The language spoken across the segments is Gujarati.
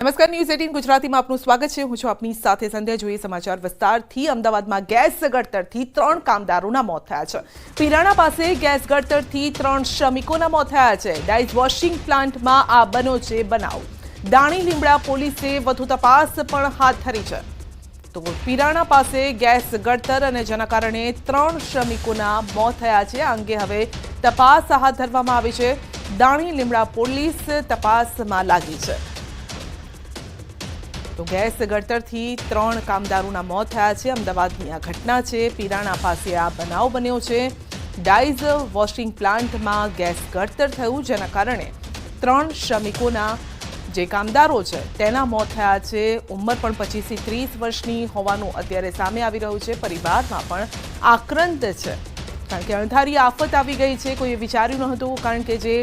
નમસ્કાર ન્યૂઝ એટીન ગુજરાતીમાં આપનું સ્વાગત છે. હું છું આપની સાથે સંધ્યા. જોઈએ સમાચાર વિસ્તારથી. અમદાવાદમાં ગેસ ગળતરથી ત્રણ કામદારોના મોત થયા છે. પીરાણા પાસે ગેસ ગળતરથી ત્રણ શ્રમિકોના મોત થયા છે. ડાઇઝ વોશિંગ પ્લાન્ટમાં આ બનો છે બનાવ. દાણી લીમડા પોલીસે વધુ તપાસ પણ હાથ ધરી છે. તો પીરાણા પાસે ગેસ ગળતર અને જેના કારણે ત્રણ શ્રમિકોના મોત થયા છે. આ અંગે હવે તપાસ હાથ ધરવામાં આવી છે. દાણી લીમડા પોલીસ તપાસમાં લાગી છે. તો ગેસ ગળતરથી ત્રણ કામદારોના મોત થયા છે. અમદાવાદની આ ઘટના છે. પીરાણા પાસે આ બનાવ બન્યો છે. ડાઇઝ વોશિંગ પ્લાન્ટમાં ગેસ ગળતર થયું, જેના કારણે ત્રણ શ્રમિકોના જે કામદારો છે, તેના મોત થયા છે. ઉંમર પણ પચીસથી ત્રીસ વર્ષની હોવાનું અત્યારે સામે આવી રહ્યું છે. પરિવારમાં પણ આક્રંત છે. કારણ કે અણધારી આફત આવી ગઈ છે. કોઈએ વિચાર્યું નહોતું કારણ કે જે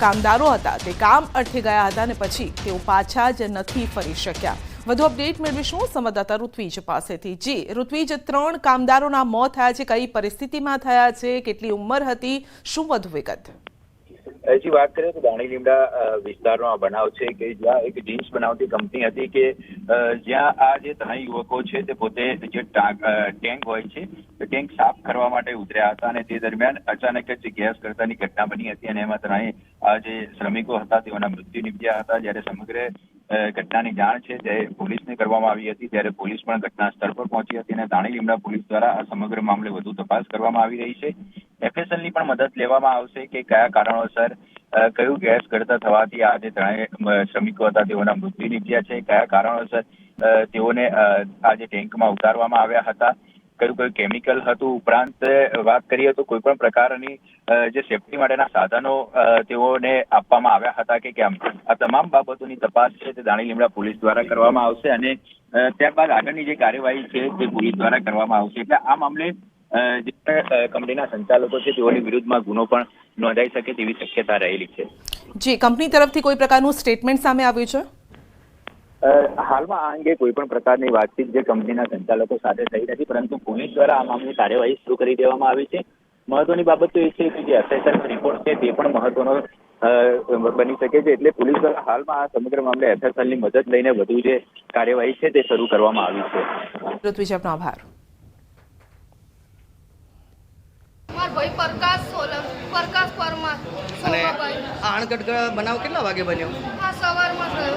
કામદારો હતા. તે કામ અર્થે ગયા હતા અને પછી તેઓ પાછા જ નથી ફરી શક્યા. વધુ અપડેટ મેળવીશું સંવાદદાતા ઋત્વિજ પાસેથી. જી, ઋત્વિજ, ત્રણ કામદારોના મોત થયા છે. કઈ પરિસ્થિતિમાં થયા છે? કેટલી ઉંમર હતી? શું વધુ વિગત? હજી વાત કરીએ તો દાણી લીમડા વિસ્તારનો બનાવ છે કે જ્યાં એક જીન્સ બનાવતી કંપની હતી કે જ્યાં આ જે ત્રણેય યુવકો છે તે પોતે જે ટેન્ક હોય છે ટેન્ક સાફ કરવા માટે ઉતર્યા હતા અને તે દરમિયાન અચાનક જ ગેસ કરતાની ઘટના બની હતી અને એમાં ત્રણેય, આ જે શ્રમિકો હતા તેઓના મૃત્યુ નીપજ્યા હતા. જ્યારે સમગ્ર ઘટનાની જાણ છે તે પોલીસને કરવામાં આવી હતી. ત્યારે પોલીસ પણ ઘટના સ્થળ પર પહોંચી હતી અને દાણી લીમડા પોલીસ દ્વારા આ સમગ્ર મામલે વધુ તપાસ કરવામાં આવી રહી છે. ની પણ મદદ લેવામાં આવશે કે કયા કારણોસર કયું ગેસ કરતા થવાથી આ જે ત્રણેય શ્રમિકો હતા તેઓના મૃત્યુ નીપજ્યા છે? કયા કારણોસર તેઓને આ જે ટેન્કમાં ઉતારવામાં આવ્યા હતા? કયું કયું કેમિકલ હતું? ઉપરાંત વાત કરીએ તો કોઈ પણ પ્રકારની જે સેફટી માટેના સાધનો તેઓને આપવામાં આવ્યા હતા કે કેમ? આ તમામ બાબતોની તપાસ છે, તે દાણી લીમડા પોલીસ દ્વારા કરવામાં આવશે અને ત્યારબાદ આગળની જે કાર્યવાહી છે, તે પોલીસ દ્વારા કરવામાં આવશે. એટલે આ મામલે જે કંપનીના સંચાલકો છે તેઓની વિરુદ્ધમાં ગુનો પણ નોંધાઈ શકે તેવી શક્યતા રહેલી છે. જી કંપની તરફથી કોઈ પ્રકારનું સ્ટેટમેન્ટ સામે આવ્યું છે? હાલમાં આ અંગે કોઈ પણ પ્રકારની વાતચીત જે કંપનીના સંચાલકો સાથે થઈ નથી પરંતુ પોલીસ દ્વારા આ મામલે કાર્યવાહી શરૂ કરી દેવામાં આવી છે. મહત્વની બાબત તો એ છે કે જે એફએસએલ રિપોર્ટ છે તે પણ મહત્વનો બની શકે છે એટલે પોલીસ દ્વારા હાલમાં આ સમગ્ર મામલે એફએસએલની મદદ લઈને વધુ જે કાર્યવાહી છે તે શરૂ કરવામાં આવી છે. ઋત્વિજ આપનો આભાર મારા ભાઈ પ્રકાશ સોલંક પ્રકાશ પરમાર અને આ અણગઢ બનાવ કેટલા વાગે બન્યો? આ સવારમાં થયો.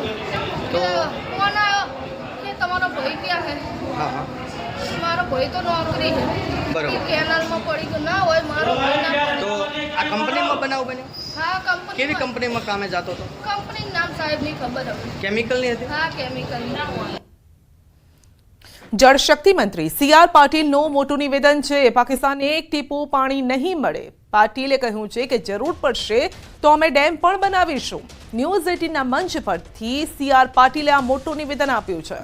તો- ફોન આવ્યો કે તમારો ભાઈ ક્યાં છે હા હા. મારો ભાઈ તો નોકરી છે બરોબર. કેનલમાં પડી ગયો. ના હોય મારો ભાઈ તો આ કંપનીમાં બનાવ બન્યો? હા કંપની કેવી કંપનીમાં કામે જતો હતો? કંપની નામ સાહેબની ખબર હવે. કેમિકલની હતી? હા કેમિકલની. જળશક્તિ મંત્રી સી આર પાટીલનું મોટું નિવેદન છે પાકિસ્તાનને એક ટીપું પાણી નહીં મળે. પાટીલે કહ્યું છે કે જરૂર પડશે તો અમે ડેમ પણ બનાવીશું ન્યૂઝ એટીનના મંચ પરથી સી આર પાટીલે આ મોટું નિવેદન આપ્યું છે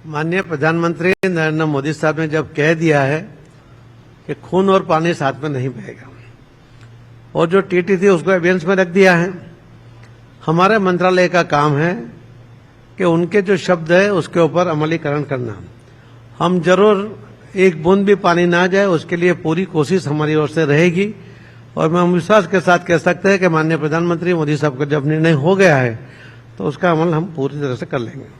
माननीय प्रधानमंत्री नरेंद्र मोदी साहब ने जब कह दिया है कि खून और पानी साथ में नहीं बहेगा और जो टीटी थी उसको एविडेंस में रख दिया है हमारे मंत्रालय का काम है कि उनके जो शब्द है उसके ऊपर अमलीकरण करना हम जरूर एक बूंद भी पानी ना जाए उसके लिए पूरी कोशिश हमारी ओर से रहेगी और मैं हम विश्वास के साथ कह सकते हैं कि माननीय प्रधानमंत्री मोदी साहब का जब निर्णय हो गया है तो उसका अमल हम पूरी तरह से कर लेंगे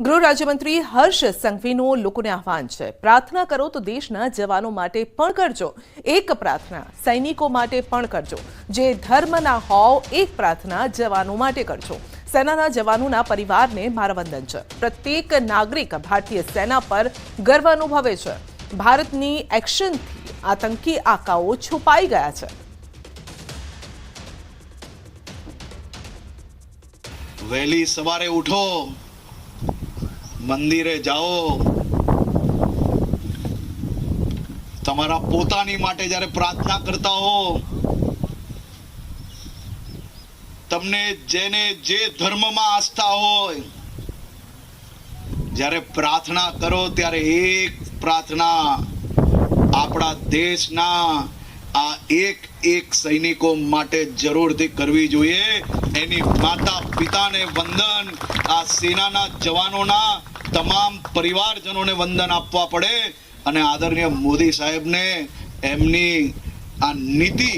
ગૃહ રાજ્યમંત્રી હર્ષ સંઘવીનું લોકોને આહવાન છે પ્રાર્થના કરો તો દેશના જવાનો માટે પણ કરજો એક પ્રાર્થના સૈનિકો માટે પણ કરજો જે ધર્મના હોવ એક પ્રાર્થના જવાનો માટે કરજો સેનાના જવાનોના પરિવારને મારા વંદન છે. પ્રત્યેક નાગરિક ભારતીય સેના પર ગર્વ અનુભવે છે. ભારતની એક્શનથી આતંકી આકાઓ છુપાઈ ગયા છે. વહેલી સવારે ઉઠો. મંદિરે જાઓ. તમારા પોતાની માટે જ્યારે પ્રાર્થના કરતા હો તમને જેને જે ધર્મમાં આસ્થા હોય, જ્યારે પ્રાર્થના કરો ત્યારે એક પ્રાર્થના આપણા દેશના આ એક એક સૈનિકો માટે જરૂરથી કરવી જોઈએ. એની માતા પિતાને વંદન, આ સેનાના જવાનોના તમામ પરિવારજનોને વંદન આપવા પડે અને આદરણીય મોદી સાહેબને એમની આ નીતિ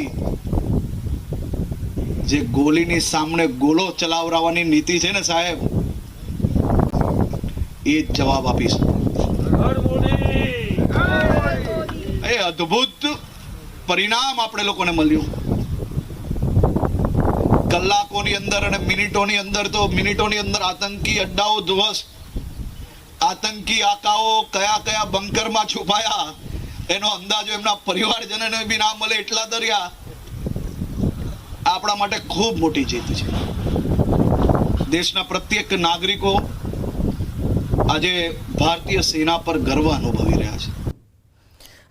જે ગોલીની સામે ગોળો ચલાવરાવાની નીતિ છે ને સાહેબ, એ જવાબ આપીશ. એ અદ્ભુત પરિણામ આપણે લોકોને મળ્યું. કલાકોની અંદર અને મિનિટોની અંદર તો મિનિટોની અંદર આતંકી અડ્ડાઓ ધ્વસ્ત, આતંકી આકાઓ કયા કયા બંકરમાં છુપાયા, એનો અંદાજો એમના પરિવારજનોને બી ના મળે એટલા દરિયા. આપણા માટે ખૂબ મોટી જીત છે. દેશના પ્રત્યેક નાગરિકો આજે ભારતીય સેના પર ગર્વ અનુભવી રહ્યા છે.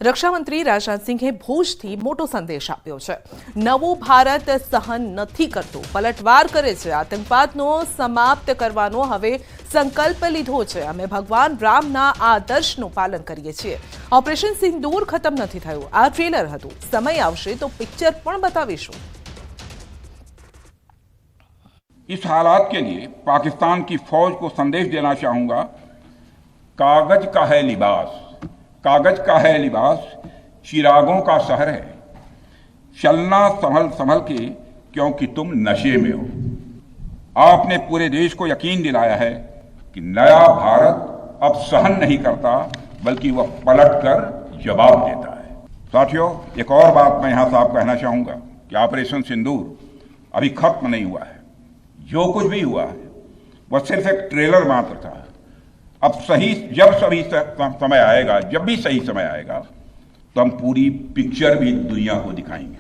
રક્ષામંત્રી રાજનાથસિંહે ભુજથી મોટો સંદેશ આપ્યો છે. નવું ભારત સહન નથી કરતું. પલટવાર કરે છે. આતંકવાદનો સમાપ્ત કરવાનો હવે સંકલ્પ લીધો છે. અમે ભગવાન રામના આદર્શનું પાલન કરીએ છીએ. ઓપરેશન સિંદૂર ખતમ નથી થયું. આ ટ્રેલર હતું. સમય આવશે તો પિક્ચર પણ બતાવીશું. इस हालात के लिए पाकिस्तान की फौज को संदेश देना चाहूँगा, कागज़ का है लिबास। कागज़ का है लिबास, चिरागों का शहर है। चलना संभल संभल के, क्योंकि तुम नशे में हो। आपने पूरे देश को यकीन दिलाया है कि नया भारत अब सहन नहीं करता, बल्कि वह पलट कर जवाब देता है। साथियों, एक और बात मैं यहाँ साफ़ कहना चाहूँगा कि ऑपरेशन सिंदूर अभी खत्म नहीं हुआ है। जो कुछ भी हुआ है वह सिर्फ़ एक ट्रेलर मात्र था। अब सही, जब सही समय आएगा, जब भी सही समय आएगा तो हम पूरी पिक्चर भी दुनिया को दिखाएँगे।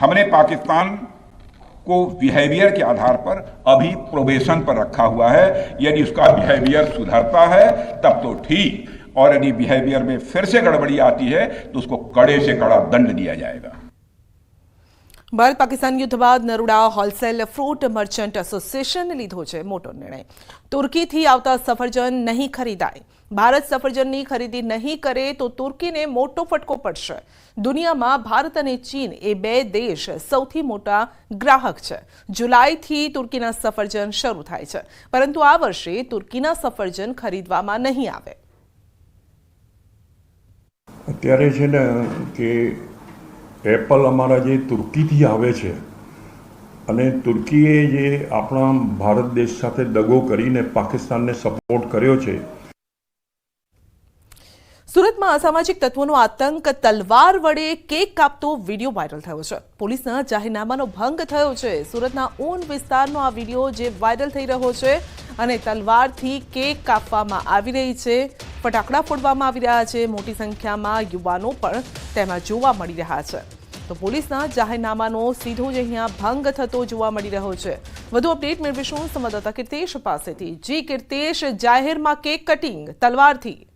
हमने पाकिस्तान को बिहेवियर के आधार पर अभी प्रोबेशन पर रखा हुआ है। यदि उसका बिहेवियर सुधरता है, तब तो ठीक। और यदि बिहेवियर में फिर से गड़बड़ी आती है तो उसको कड़े से कड़ा दंड दिया जाएगा। ભારત પાકિસ્તાન યુદ્ધ બાદ નરુડા હોલસેલ ફ્રૂટ મર્ચન્ટ એસોસિએશને લીધો છે મોટો નિર્ણય. તુર્કીથી આવતા સફરજન નહીં ખરીદાય. ભારત સફરજનની ખરીદી નહીં કરે તો તુર્કીને મોટો ફટકો પડશે. દુનિયામાં ભારત અને ચીન એ બે દેશ સૌથી મોટા ગ્રાહક છે. જુલાઈથી તુર્કીના સફરજન શરૂ થાય છે. પરંતુ આ વર્ષે તુર્કીના સફરજન ખરીદવામાં નહીં આવે. અત્યારે છે ને કે એપલ અમારા જે તુર્કીથી આવે છે. અને તુર્કીએ જે આપણા ભારત દેશ સાથે દગો કરીને પાકિસ્તાનને સપોર્ટ કર્યો છે સુરતમાં અસામાજિક તત્વોનો આતંક, તલવાર વડે કેક કાપતો વીડિયો વાયરલ થયો છે. પોલીસના જાહેરનામાનો ભંગ થયો છે. સુરતના ઊન વિસ્તારનો આ વીડિયો જે વાયરલ થઈ રહ્યો છે અને તલવારથી કેક કાપવામાં આવી રહી છે, ફટાકડા ફોડવામાં આવી રહ્યા છે, મોટી સંખ્યામાં યુવાનો પણ તેમાં જોવા મળી રહ્યા છે. તો પોલીસના જાહેરનામાનો સીધો જ અહીંયા ભંગ થતો જોવા મળી રહ્યો છે. વધુ અપડેટ મેળવીશું સંવાદદાતા કીર્તેશ પાસેથી. જી કીર્તેશ, જાહેરમાં કેક કટિંગ, તલવારથી.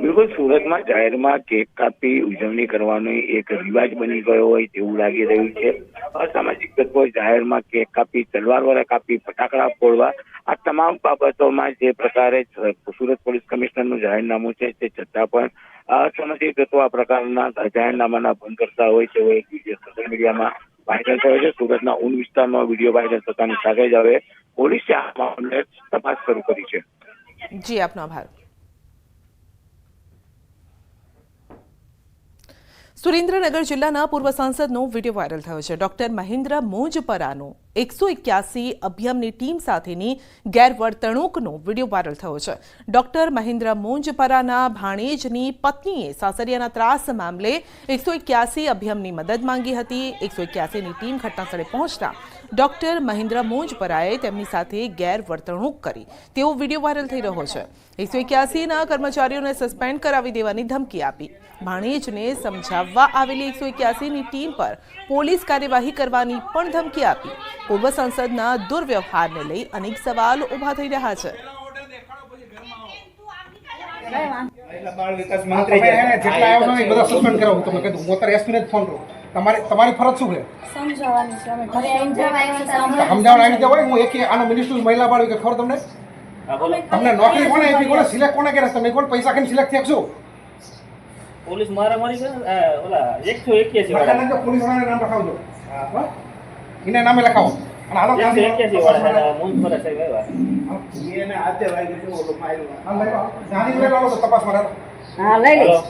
બિલકુલ, સુરતમાં જાહેરમાં કેક કાપી ઉજવણી કરવાનો એક રિવાજ બની ગયો હોય તેવું લાગી રહ્યું છે. અસામાજિક તત્વો જાહેરમાં કેક કાપી તલવાર વડે કાપી, ફટાકડા ફોડવા, આ તમામ બાબતોમાં જે પ્રકારે સુરત પોલીસ કમિશનરનું જાહેરનામું છે તે છતાં પણ અસામાજિક તત્વો આ પ્રકારના જાહેરનામાના ભંગ કરતા હોય છે એક વીડિયો સોશિયલ મીડિયામાં વાયરલ થયો છે. સુરતના ઊન વિસ્તારમાં વીડિયો વાયરલ થતાની સાથે જ હવે પોલીસે આ મામલે તપાસ શરૂ કરી છે. જી, આપનો આભાર. સુરેન્દ્રનગર જિલ્લાના પૂર્વ સાંસદનો વીડિયો વાયરલ થયો છે. ડોક્ટર મહેન્દ્ર મોજપરાનો એકસો એક્યાસી અભિયમની ટીમ સાથેની ગેરવર્તણૂકનો વીડિયો વાયરલ થયો છે. ડોક્ટર મહેન્દ્ર મોંજપરાના ભાણેજની પત્નીએ સાસરિયાના ત્રાસ મામલે એકસો એક્યાસી અભિયમની મદદ માંગી હતી. એકસો એક્યાસીની ટીમ ઘટનાસ્થળે પહોંચતા ડોક્ટર મહેન્દ્ર મોંજપરાએ તેમની સાથે ગેરવર્તણૂક કરી. તેવો વીડિયો વાયરલ થઈ રહ્યો છે. એકસો એક્યાસીના કર્મચારીઓને સસ્પેન્ડ કરાવી દેવાની ધમકી આપી. ભાણેજને સમજાવવા આવેલી એકસો એક્યાસીની ટીમ પર પોલીસ કાર્યવાહી કરવાની પણ ધમકી આપી. પૂર્વ સંસદના દુર્વ્યવહારને લઈ અનેક સવાલ ઊભા થઈ રહ્યા છે. તમારી ફરજ શું છે? સમજાવવાની છે. અમે ઘરે આવીને સાંભળો. સમજાવવા આવી રીતે હોય હું એક આનો મિનિસ્ટર મહિલા બાળ વિકાસ ખબર તમને? તમને નોકરી કોને આપી? કોને સિલેક્ટ કોને કરે તમે કોણ પૈસા ખાઈને સિલેક્ટ થયા છો? પોલીસ મારામારી કરે ને, આ ઓલા એકસો એક્યાસી લખાણ વાળા. તો પોલીસ વાળાને નામ લખાવજો હા? એના નામે લખાવો. અને હાલો એકસો એક્યાસી વાળા કામ- પર છે લઈ આવો. જાણી લઈ આવો તો તપાસમાં રાખો. હલો જાણી બેન તમારે મારી અલગ તમારે જો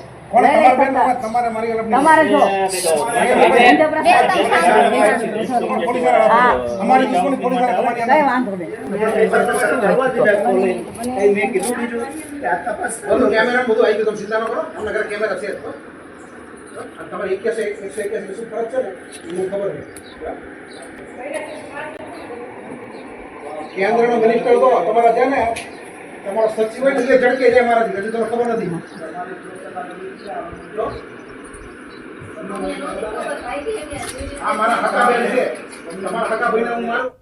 તમારી બધું કેમેરા બધું આવી ગયું તમે ચિંતા ન કરો અમને ઘરે કેમેરા છે. જ. તમારે એક્યાસી એકસો એક્યાસી શું ફરક છે ને મને ખબર છે કેન્દ્રનો મિનિસ્ટર તો તમારા છે ને? તમારો સચિવ હોય એટલે ઝડકે જાય મારાથી હજુ તમને ખબર નથી. આ મારા હકા બેન છે. તમારા હકા ભાઈને હું મારું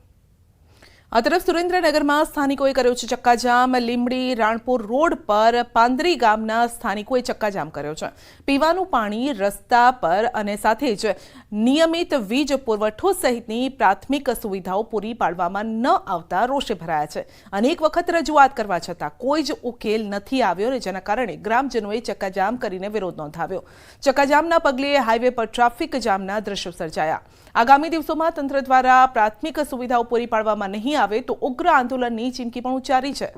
આ તરફ સુરેન્દ્રનગરમાં સ્થાનિકોએ કર્યો છે ચક્કાજામ. લીમડી રાણપુર રોડ પર પાંદરી ગામના સ્થાનિકોએ ચક્કાજામ કર્યો છે. પીવાનું પાણી રસ્તા પર અને સાથે જ નિયમિત વીજ પુરવઠો સહિતની પ્રાથમિક સુવિધાઓ પૂરી પાડવામાં ન આવતા રોષે ભરાયા છે. અનેક વખત રજૂઆત કરવા છતાં કોઈ જ ઉકેલ નથી આવ્યો અને જેના કારણે ગ્રામજનોએ ચક્કાજામ કરીને વિરોધ નોંધાવ્યો. ચક્કાજામના પગલે હાઈવે પર ટ્રાફિક જામના દ્રશ્યો સર્જાયા. આગામી દિવસોમાં તંત્ર દ્વારા પ્રાથમિક સુવિધાઓ પૂરી પાડવામાં નહીં આવે તો ઉગ્ર આંદોલનની ચીમકી પણ ઉચ્ચારી છે.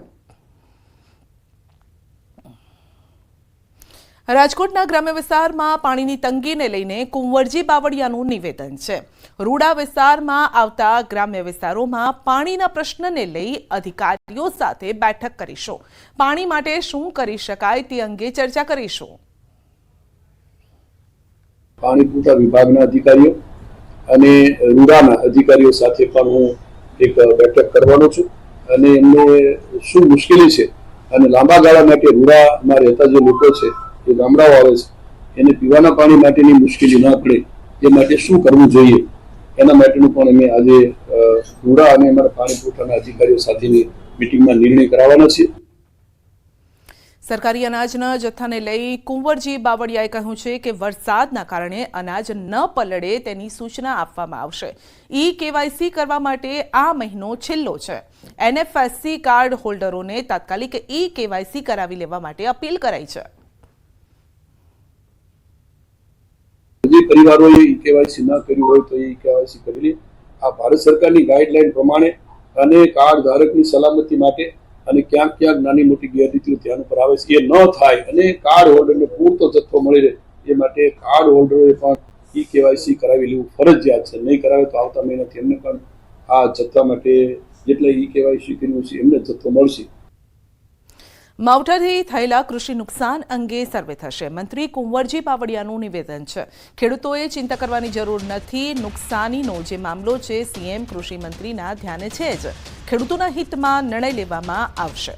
રાજકોટના ગ્રામ્ય વિસ્તારમાં પાણીની તંગીને લઈને કુંવરજી બાવળિયાનું નિવેદન છે. રૂડા વિસ્તારમાં આવતા ગ્રામ્ય વિસ્તારોમાં પાણીના પ્રશ્નને લઈ અધિકારીઓ સાથે બેઠક કરીશું. પાણી માટે શું કરી શકાય તે અંગે ચર્ચા કરીશું. પાણી પૂરતા વિભાગના અધિકારીઓ અને રૂડાના અધિકારીઓ સાથે પણ હું એક બેઠક કરવાનો છું. અને એમને શું મુશ્કેલી છે અને લાંબા ગાળા માટે રૂડામાં રહેતા જે લોકો છે, જે ગામડાઓ આવે છે, એને પીવાના પાણી માટેની મુશ્કેલી ન પડે, એ માટે શું કરવું જોઈએ? એના માટેનું પણ અમે આજે રૂડા અને અમારા પાણી પુરવઠાના અધિકારીઓ સાથેની મિટિંગમાં નિર્ણય કરાવવાના છીએ. સરકારી અનાજના જથ્થાને લઈ કુંવરજી બાવળિયાએ કહ્યું છે કે વરસાદના કારણે અનાજ ન પલળે તેની સૂચના આપવામાં આવશે. ઈ કેવાયસી કરવા માટે આ મહિનો છેલ્લો છે. એનએફએસસી કાર્ડ હોલ્ડરોને તાત્કાલિક ઈ કેવાયસી કરાવી લેવા માટે અપીલ કરાઈ છે. પરિવારોએ ઈ કેવાયસી ન કર્યું હોય તો ઈ કેવાયસી કરી લે. આ ભારત સરકારની ગાઈડલાઈન પ્રમાણે અને કાર્ડ ધારકની સલામતી માટે અને ક્યાંક ક્યાંક નાની મોટી ગેરરીતિઓ ધ્યાન ઉપર આવે છે. એ ન થાય અને કાર્ડ હોલ્ડરને પૂરતો જથ્થો મળી રહે. એ માટે કાર્ડ હોલ્ડરોએ પણ ઈ કેવાયસી કરાવી લેવું ફરજિયાત છે. નહીં કરાવે તો આવતા મહિનાથી એમને પણ આ જથ્થા માટે જેટલા ઈ કેવાયસી કર્યું છે એમને જથ્થો મળશે. માવઠાથી થયેલા કૃષિ નુકસાન અંગે સર્વે થશે. મંત્રી કુંવરજી બાવળિયાનું નિવેદન છે. ખેડૂતોએ ચિંતા કરવાની જરૂર નથી. નુકસાનીનો જે મામલો છે, સીએમ કૃષિ મંત્રીના ધ્યાને છે જ. ખેડૂતોના હિતમાં નિર્ણય લેવામાં આવશે.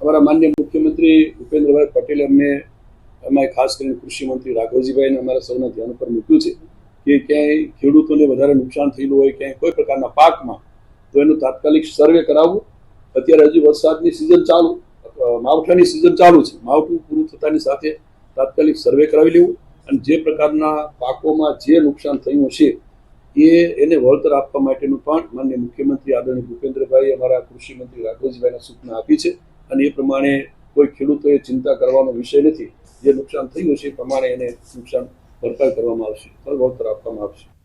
અમારા માન્ય મુખ્યમંત્રી ભૂપેન્દ્રભાઈ પટેલે અમને એમાં ખાસ કરીને કૃષિ મંત્રી રાઘવજીભાઈને અમારા સૌના ધ્યાન ઉપર મૂક્યું છે કે ક્યાંય ખેડૂતોને વધારે નુકસાન થયેલું હોય, ક્યાંય કોઈ પ્રકારના પાકમાં, તો એનું તાત્કાલિક સર્વે કરાવવું. અત્યારે હજી વરસાદની સિઝન ચાલુ માવઠાની સિઝન ચાલુ છે. માવઠું પૂરું થતાની સાથે તાત્કાલિક સર્વે કરાવી લેવું અને જે પ્રકારના પાકોમાં જે નુકસાન થયું છે એ એને વળતર આપવા માટેનું પણ માન્ય મુખ્યમંત્રી આદરણીય ભૂપેન્દ્રભાઈ અમારા કૃષિ મંત્રી રાઘવજીભાઈને સૂચના આપી છે. અને એ પ્રમાણે કોઈ ખેડૂતોએ ચિંતા કરવાનો વિષય નથી. જે નુકસાન થયું છે એ પ્રમાણે એને નુકસાન ભરપાઈ કરવામાં આવશે. વળતર આપવામાં આવશે.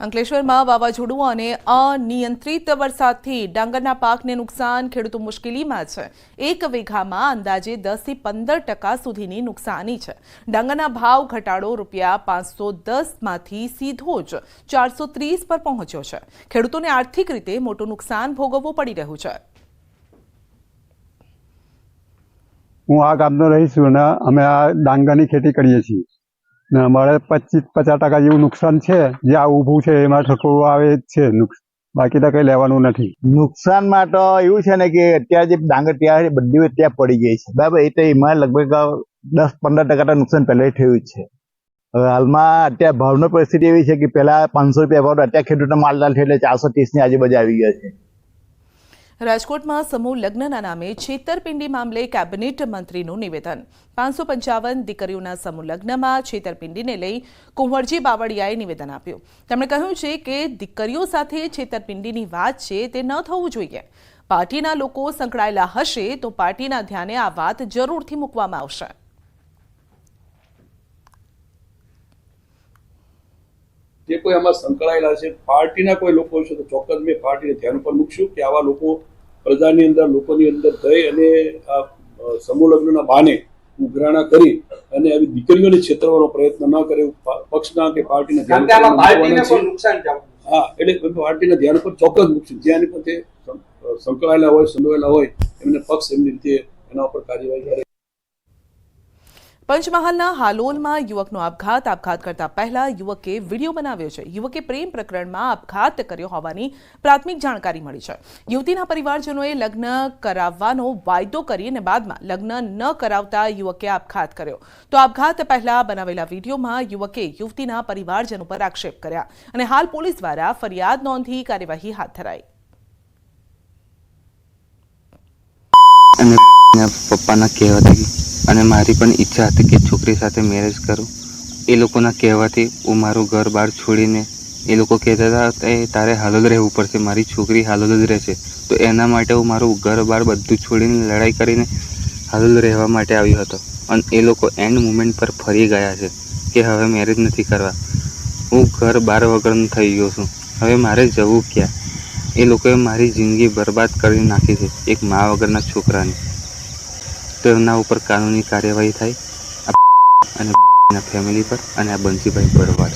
અંકલેશ્વરમાં વાવાઝોડું અને અનિયંત્રિત વરસાદથી ડાંગરના પાકને નુકસાન, ખેડૂતો મુશ્કેલીમાં છે. એક વીઘામાં અંદાજે દસથી પંદર ટકા સુધીની નુકસાની છે. ડાંગરના ભાવ ઘટાડો રૂપિયા પાંચસો દસમાંથી સીધો જ ચારસો ત્રીસ પર પહોંચ્યો છે. ખેડૂતોને આર્થિક રીતે મોટું નુકસાન ભોગવવું પડી રહ્યું છે. હું આ ગામનો રહીશ અમે આ ડાંગરની ખેતી કરીએ છીએ. ને અમારે પચીસ પચાસ ટકા જેવું નુકસાન છે, જે આ ઊભું છે, એમાં થોડું આવે જ છે બાકી તો કઈ લેવાનું નથી. નુકસાનમાં તો એવું છે ને કે અત્યારે જે ડાંગર ત્યાં છે, બધી ત્યાં પડી ગઈ છે. બરાબર, એ તો એમાં લગભગ દસ પંદર ટકા નુકસાન પહેલાં થયું છે. હવે હાલમાં અત્યારે ભાવની પરિસ્થિતિ એવી છે કે પહેલાં પાંચસો રૂપિયા ભાવ, અત્યારે ખેડૂતનો માલદાર છે એટલે ચારસો ત્રીસની આજુબાજુ આવી ગયા છે. રાજકોટમાં સમૂહ લગ્નના નામે છેતરપિંડી મામલે કેબિનેટ મંત્રીનું નિવેદન. પાંચસો પંચાવન દીકરીઓના સમૂહ લગ્નમાં છેતરપિંડીને લઈ કુંવરજી બાવળિયાએ નિવેદન આપ્યું. તેમણે કહ્યું છે કે દીકરીઓ સાથે છેતરપિંડીની વાત છે તે ન થવું જોઈએ. પાર્ટીના લોકો સંકળાયેલા હશે તો પાર્ટીના ધ્યાને આ વાત જરૂરથી મૂકવામાં આવશે. જે કોઈ આમાં સંકળાયેલા છે પાર્ટીના કોઈ લોકો હશે તો ચોક્કસ મેં પાર્ટીને ધ્યાન ઉપર મૂકશું કે આવા લોકો પ્રજાની અંદર લોકોની અંદર થઈ અને આ સમૂહ લગ્નના બહાને ઉઘરાણા કરી અને આવી દીકરીઓને છેતરવાનો પ્રયત્ન ન કરે પક્ષના કે પાર્ટીના ધ્યાન હા એટલે પાર્ટીના ધ્યાન પર ચોક્કસ મૂકશું. જ્યાં પણ તે સંકળાયેલા હોય સંડોવાયેલા હોય એમને પક્ષ એમની રીતે એના ઉપર કાર્યવાહી કરે. પંચમહાલના હાલોલમાં યુવકનો આપઘાત. આપઘાત કરતા પહેલા યુવકે વીડિયો બનાવ્યો છે. યુવકે પ્રેમ પ્રકરણમાં આપઘાત કર્યો હોવાની પ્રાથમિક જાણકારી મળી છે. યુવતીના પરિવારજનોએ લગ્ન કરાવવાનો વાયદો કરી અને બાદમાં લગ્ન ન કરાવતા યુવકે આપઘાત કર્યો. તો આપઘાત પહેલા બનાવેલા વિડીયોમાં યુવકે યુવતીના પરિવારજનો પર આક્ષેપ કર્યા અને હાલ પોલીસ દ્વારા ફરિયાદ નોંધી કાર્યવાહી હાથ ધરાઈ. અને એના પપ્પાના કહેવાથી અને મારી પણ ઈચ્છા હતી કે છોકરી સાથે મેરેજ કરું. એ લોકોના કહેવાથી હું મારું ઘર બહાર છોડીને એ લોકો કહેતા હતા, "એ તારે હાલોલ રહેવું પડશે, મારી છોકરી હાલોલ જ રહેશે. તો એના માટે હું મારું ઘર બહાર બધું છોડીને લડાઈ કરીને હાલોલ રહેવા માટે આવ્યો હતો. અને એ લોકો એન્ડ મુમેન્ટ પર ફરી ગયા છે કે હવે મેરેજ નથી કરવા. હું ઘર બહાર વગરનું થઈ ગયો છું. હવે મારે જવું ક્યાં? એ લોકોએ મારી જિંદગી બરબાદ કરી નાખી છે, એક મા વગરના છોકરાની. તો એમના ઉપર કાનૂની કાર્યવાહી થાય અને ફેમિલી પર અને આ બંસીભાઈ ભરવાડ